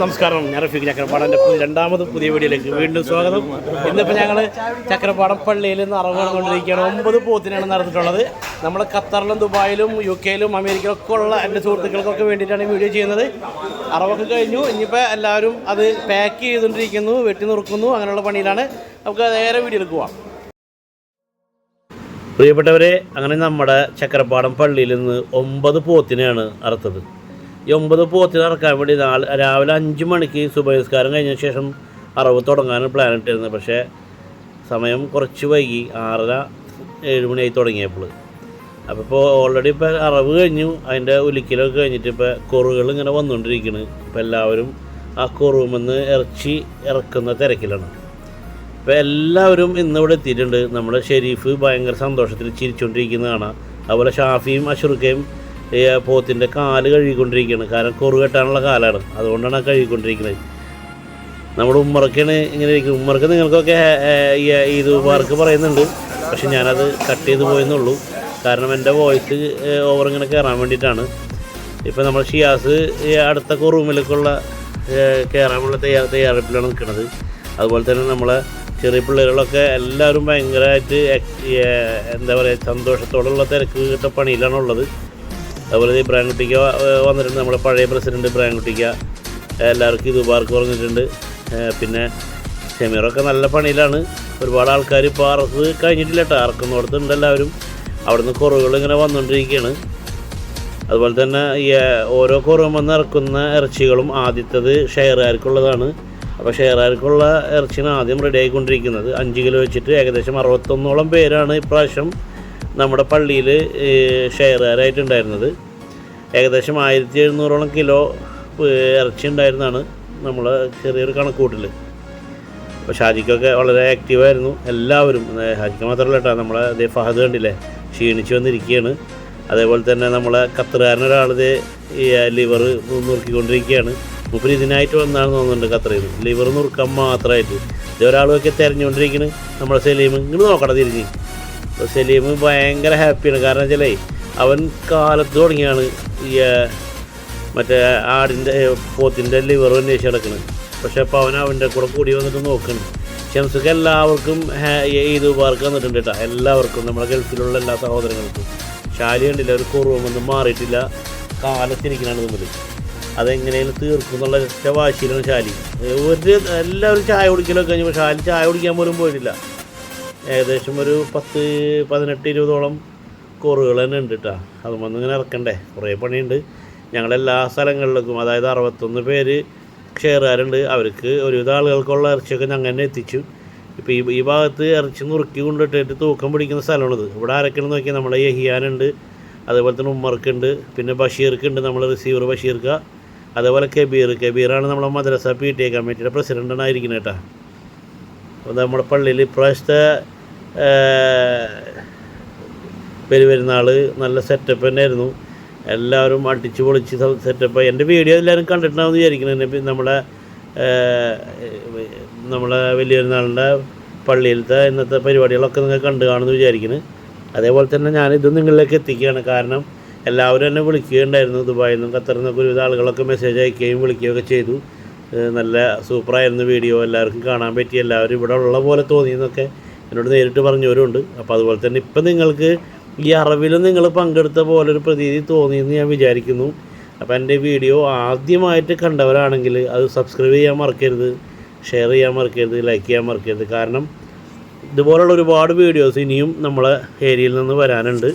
നമസ്കാരം. ഞാൻ റഫീഖ് ചക്രപ്പാടന്റെ രണ്ടാമത് പുതിയ വീഡിയോയിലേക്ക് വീണ്ടും സ്വാഗതം. ഇന്നിപ്പോൾ ഞങ്ങൾ ചക്രപ്പാടം പള്ളിയിൽ നിന്ന് അറവ് നടന്നുകൊണ്ടിരിക്കുകയാണ്. ഒമ്പത് പോത്തിനാണ് നടന്നിട്ടുള്ളത്. നമ്മൾ ഖത്തറിലും ദുബായിലും യു കെയിലും അമേരിക്കയിലും ഒക്കെ ഉള്ള എന്റെ സുഹൃത്തുക്കൾക്കൊക്കെ വേണ്ടിയിട്ടാണ് ഈ വീഡിയോ ചെയ്യുന്നത്. അറവൊക്കെ കഴിഞ്ഞു. ഇനിയിപ്പോൾ എല്ലാവരും അത് പാക്ക് ചെയ്തുകൊണ്ടിരിക്കുന്നു വെട്ടി നുറുക്കുന്നു. അങ്ങനെയുള്ള പണിയിലാണ്. നമുക്ക് നേരെ വീഡിയോയിലേക്ക് പോവാം. പ്രിയപ്പെട്ടവരെ അങ്ങനെ നമ്മുടെ ചക്രപ്പാടം പള്ളിയിൽ നിന്ന് ഒമ്പത് പോത്തിനെയാണ് അറുത്തത് ഈ ഒമ്പത് പോത്തിനെ ഇറക്കാൻ വേണ്ടി നാളെ രാവിലെ അഞ്ച് മണിക്ക് സുബഹിസ്കാരം കഴിഞ്ഞ ശേഷം അറവ് തുടങ്ങാനാണ് പ്ലാൻ ഇട്ടിരുന്നത്. പക്ഷേ സമയം കുറച്ച് വൈകി. ആറര ഏഴ് മണിയായി തുടങ്ങിയപ്പോൾ. അപ്പോൾ ഇപ്പോൾ ഓൾറെഡി ഇപ്പോൾ അറവ് കഴിഞ്ഞു. അതിന്റെ ഉലിക്കലൊക്കെ കഴിഞ്ഞിട്ട് ഇപ്പോൾ കൊറുകൾ ഇങ്ങനെ വന്നുകൊണ്ടിരിക്കുന്നു ഇപ്പോൾ എല്ലാവരും ആ കൊറുമെന്ന് ഇറച്ചി ഇറക്കുന്ന തിരക്കിലാണ്. ഇപ്പോൾ എല്ലാവരും ഇന്നിവിടെ എത്തിയിട്ടുണ്ട്. നമ്മുടെ ഷെരീഫ് ഭയങ്കര സന്തോഷത്തിൽ ചിരിച്ചുകൊണ്ടിരിക്കുന്ന കാണാം അതുപോലെ ഷാഫിയും അഷുറുക്കയും ഈ പോത്തിന്റെ കാൽ കഴുകിക്കൊണ്ടിരിക്കുകയാണ്. കാരണം കുറു കെട്ടാനുള്ള കാലാണ്. അതുകൊണ്ടാണ് കഴുകിക്കൊണ്ടിരിക്കുന്നത്. നമ്മുടെ ഉമ്മറക്കാണ് ഇങ്ങനെ ഇരിക്കുന്നത്. ഉമ്മർക്ക് നിങ്ങൾക്കൊക്കെ ഈ ഈദ് വർക്ക് പറയുന്നുണ്ട്. പക്ഷെ ഞാനത് കട്ട് ചെയ്ത് പോയെന്നുള്ളൂ. കാരണം എന്റെ വോയിസ് ഓവർ ഇങ്ങനെ കയറാൻ വേണ്ടിയിട്ടാണ്. ഇപ്പോൾ നമ്മൾ ഷിയാസ് ഈ അടുത്ത റൂമിലേക്കുള്ള കയറാനുള്ള തയ്യാർ തയ്യാറെടുപ്പിലാണ് നിൽക്കുന്നത്. അതുപോലെ തന്നെ നമ്മളെ ചെറിയ പിള്ളേരുകളൊക്കെ എല്ലാവരും ഭയങ്കരമായിട്ട് എന്താ പറയുക സന്തോഷത്തോടുള്ള തിരക്ക് കിട്ട പണിയിലാണുള്ളത്. അതുപോലെ ഈ കുട്ടിക്ക വന്നിട്ടുണ്ട് നമ്മുടെ പഴയ പ്രസിഡന്റ് പ്രാൻകുട്ടിക്ക കുട്ടിക്ക എല്ലാവർക്കും ഇത് പാർക്ക് പറഞ്ഞിട്ടുണ്ട്. പിന്നെ ഷെമീറൊക്കെ നല്ല പണിയിലാണ്. ഒരുപാട് ആൾക്കാർ ഇപ്പോൾ അറസ് കഴിഞ്ഞിട്ടില്ല കേട്ടോ. അറക്കുന്നിടത്തുണ്ട് എല്ലാവരും. അവിടുന്ന് കുറവുകൾ ഇങ്ങനെ വന്നുകൊണ്ടിരിക്കുകയാണ് അതുപോലെ തന്നെ ഈ ഓരോ കുറവും വന്ന് ഇറക്കുന്ന ഇറച്ചികളും ആദ്യത്തത് ഷെയറുകാർക്കുള്ളതാണ്. അപ്പോൾ ഷെയറുകാർക്കുള്ള ഇറച്ചിയാണ് ആദ്യം റെഡി ആയിക്കൊണ്ടിരിക്കുന്നത്. അഞ്ച് കിലോ വെച്ചിട്ട് ഏകദേശം അറുപത്തൊന്നോളം പേരാണ് ഇപ്രാവശ്യം നമ്മുടെ പള്ളിയിൽ ഷെയറുകാരായിട്ടുണ്ടായിരുന്നത്. ഏകദേശം ആയിരത്തി എഴുന്നൂറോളം കിലോ ഇറച്ചി ഉണ്ടായിരുന്നതാണ് നമ്മൾ ചെറിയൊരു കണക്കൂട്ടിൽ അപ്പോൾ ഷാജിക്കൊക്കെ വളരെ ആക്റ്റീവായിരുന്നു. എല്ലാവരും ഷാജിക്ക് മാത്രമല്ല കേട്ടോ നമ്മളെ അതേ ഫഹദ് കണ്ടില്ലേ ക്ഷീണിച്ച് വന്നിരിക്കുകയാണ്. അതേപോലെ തന്നെ നമ്മളെ ഖത്തറുകാരനൊരാൾ ഇത് ഈ ലിവർ നുറുക്കിക്കൊണ്ടിരിക്കുകയാണ്. മൂപ്പര് ഇതിനായിട്ട് വന്നാണെന്ന് തോന്നുന്നുണ്ട് ഖത്തറിൽ നിന്ന് ലിവർ നുറുക്കാൻ മാത്രമായിട്ട്. ഒരാളൊക്കെ നമ്മളെ സലീം ഇങ്ങോട്ട് നോക്കണം തിരിഞ്ഞ്. സലീം ഭയങ്കര ഹാപ്പിയാണ് കാരണം വെച്ചാലേ അവൻ കാലത്ത് തുടങ്ങിയാണ് ഈ മറ്റേ ആടിന്റെ പോത്തിന്റെ ലിവർ അന്വേഷിച്ച് കിടക്കുന്നത് പക്ഷെ അപ്പോൾ അവൻ അവന്റെ കൂടെ കൂടി വന്നിട്ട് നോക്കണം. ഷംസുക്ക് എല്ലാവർക്കും ഇത് മുബാർക്ക് വന്നിട്ടുണ്ട് കേട്ടോ. എല്ലാവർക്കും നമ്മുടെ ഗൾഫിലുള്ള എല്ലാ സഹോദരങ്ങൾക്കും. ഷാലി കണ്ടില്ല ഒരു കുറവൊന്നും മാറിയിട്ടില്ല. കാലത്തിരിക്കണാണ് നമ്മൾ അതെങ്ങനെയും തീർക്കും എന്നുള്ള ഒറ്റ വാശിയിലാണ് ഷാലി ഒരു എല്ലാവരും ചായ കുടിക്കലൊക്കെ കഴിഞ്ഞപ്പോൾ ഷാലി ചായ കുടിക്കാൻ പോലും പോയിട്ടില്ല. ഏകദേശം ഒരു പത്ത് പതിനെട്ട് ഇരുപതോളം കോറുകൾ തന്നെ ഉണ്ട് കേട്ടോ അതുമൊന്നും ഇങ്ങനെ ഇറക്കണ്ടേ. കുറേ പണിയുണ്ട്. ഞങ്ങളെല്ലാ സ്ഥലങ്ങളിലേക്കും അതായത് അറുപത്തൊന്ന് പേര് ഷെയറുകാരുണ്ട് അവർക്ക് ഒരുവിധ ആളുകൾക്കുള്ള ഇറച്ചിയൊക്കെ ഞങ്ങൾ തന്നെ എത്തിച്ചു. ഇപ്പോൾ ഈ ഈ ഭാഗത്ത് ഇറച്ചി നുറുക്കി കൊണ്ടിട്ടിട്ട് തൂക്കം പിടിക്കുന്ന സ്ഥലമാണിത്. ഇവിടെ ആരൊക്കെയാണ് നോക്കിയാൽ നമ്മളെ യഹിയാനുണ്ട് അതേപോലെ തന്നെ ഉമ്മർക്കുണ്ട് പിന്നെ ബഷീർക്കുണ്ട് നമ്മളെ റിസീവർ ബഷീർക്ക അതേപോലെ കബീർ. കബീറാണ് നമ്മളെ മദ്രസ പി ടി എ കമ്മിറ്റിയുടെ പ്രസിഡന്റാണ് ആയിരിക്കുന്നത് കേട്ടോ അപ്പോൾ നമ്മുടെ പള്ളിയിൽ ഇപ്രാവശ്യത്തെ പെരുപെരുന്നാൾ നല്ല സെറ്റപ്പ് തന്നെയായിരുന്നു. എല്ലാവരും അടിച്ച് പൊളിച്ച് സെറ്റപ്പ് എന്റെ വീഡിയോ എല്ലാവരും കണ്ടിട്ടുണ്ടാവും വിചാരിക്കുന്നത് പിന്നെ നമ്മുടെ നമ്മളെ വലിയ പെരുന്നാളിന്റെ പള്ളിയിലത്തെ ഇന്നത്തെ പരിപാടികളൊക്കെ നിങ്ങൾ കണ്ടു കാണുമെന്ന് വിചാരിക്കുന്നു. അതേപോലെ തന്നെ ഞാനിത് നിങ്ങളിലേക്ക് എത്തിക്കുകയാണ്. കാരണം എല്ലാവരും എന്നെ വിളിക്കുകയുണ്ടായിരുന്നു. ദുബായിൽ നിന്നും ഖത്തറിൽ നിന്നൊക്കെ ഒരുവിധ ആളുകളൊക്കെ മെസ്സേജ് അയക്കുകയും വിളിക്കുകയൊക്കെ ചെയ്തു. നല്ല സൂപ്പറായിരുന്നു വീഡിയോ എല്ലാവർക്കും കാണാൻ പറ്റി. എല്ലാവരും ഇവിടെ ഉള്ള പോലെ തോന്നിയെന്നൊക്കെ എന്നോട് നേരിട്ട് പറഞ്ഞവരുണ്ട്. അപ്പോൾ അതുപോലെ തന്നെ ഇപ്പം നിങ്ങൾക്ക് ഈ അറിവിലും നിങ്ങൾ പങ്കെടുത്ത പോലെ ഒരു പ്രതീതി തോന്നിയെന്ന് ഞാൻ വിചാരിക്കുന്നു. അപ്പോൾ എന്റെ വീഡിയോ ആദ്യമായിട്ട് കണ്ടവരാണെങ്കിൽ അത് സബ്സ്ക്രൈബ് ചെയ്യാൻ മറക്കരുത് ഷെയർ ചെയ്യാൻ മറക്കരുത് ലൈക്ക് ചെയ്യാൻ മറക്കരുത്. കാരണം ഇതുപോലുള്ള ഒരുപാട് വീഡിയോസ് ഇനിയും നമ്മളെ ഏരിയയിൽ നിന്ന് വരാനുണ്ട്.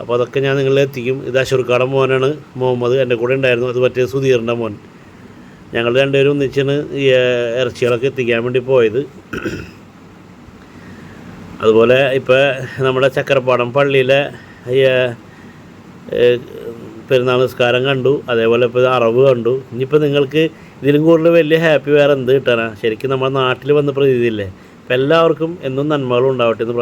അപ്പോൾ അതൊക്കെ ഞാൻ നിങ്ങളെ എത്തിക്കും. ഇത് അഷുർക്കാടൻ മോനാണ്. മുഹമ്മദ് എന്റെ കൂടെ ഉണ്ടായിരുന്നു. അത് മറ്റേ സുധീറിന്റെ മോൻ. ഞങ്ങൾ രണ്ടുപേരും ഒന്നിച്ചാണ് ഇറച്ചികളൊക്കെ എത്തിക്കാൻ വേണ്ടി പോയത്. അതുപോലെ ഇപ്പോൾ നമ്മുടെ ചക്കരപ്പാടം പള്ളിയിലെ പെരുന്നാൾ നിസ്കാരം കണ്ടു. അതേപോലെ ഇപ്പോൾ അറവ് കണ്ടു. ഇനിയിപ്പോൾ നിങ്ങൾക്ക് ഇതിലും കൂടുതൽ വലിയ ഹാപ്പി വേറെ എന്ത് കിട്ടാനാണ് ശരിക്കും നമ്മുടെ നാട്ടിൽ വന്ന പ്രതീതിയില്ലേ? അപ്പോൾ എല്ലാവർക്കും എന്നും നന്മകളും ഉണ്ടാവട്ടെ എന്ന്